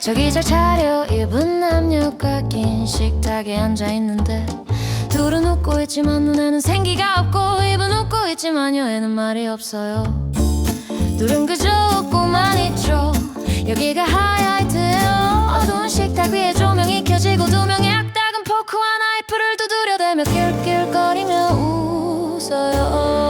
저기 잘 차려 입은 남녀가 낀 식탁에 앉아 있는데 둘은 웃고 있지만 눈에는 생기가 없고 입은 웃고 있지만 여에는 말이 없어요. 둘은 그저 웃고만 있죠. 여기가 하 와 나이프를 두드려대며 낄낄거리며 웃어요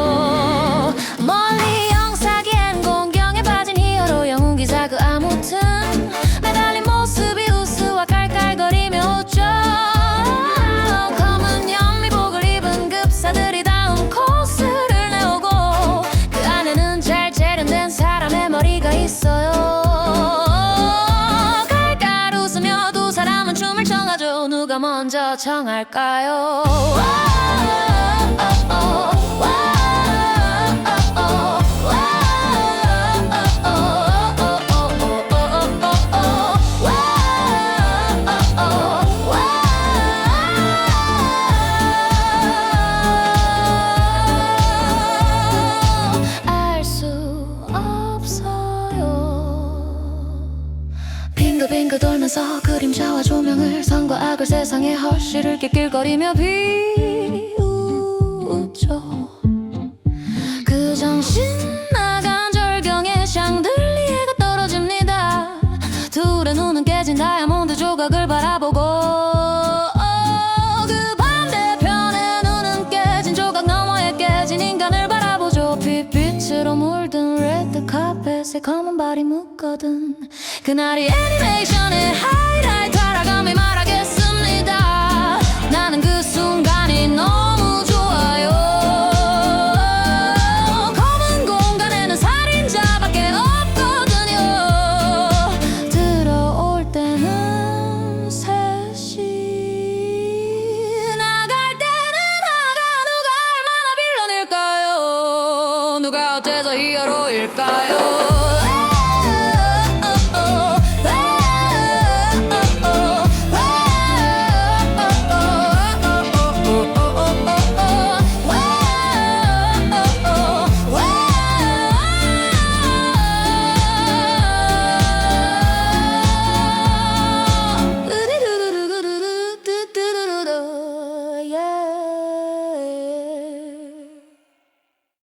누가 먼저 청할까요 빙글빙글 돌면서 그림자와 조명을 선과 악을 세상의 허쉬를 낄낄거리며 비웃죠. 그 정신 나간 절경에 샹들리에가 떨어집니다. 둘의 눈은 깨진 다이아몬드 조각을 바라보고 그 반대편의 눈은 깨진 조각 너머에 깨진 인간을 바라보죠. 빛빛으로 물든 레드 카펫에 검은 발이 묶거든 그날이 애니메이션의 하이라이트라감이 말하겠습니다. 나는 그 순간이 너무 좋아요. 검은 공간에는 살인자밖에 없거든요. 들어올 때는 셋이 나갈 때는 나가 누가 얼마나 빌런일까요? 누가 어째서 히어로일까요?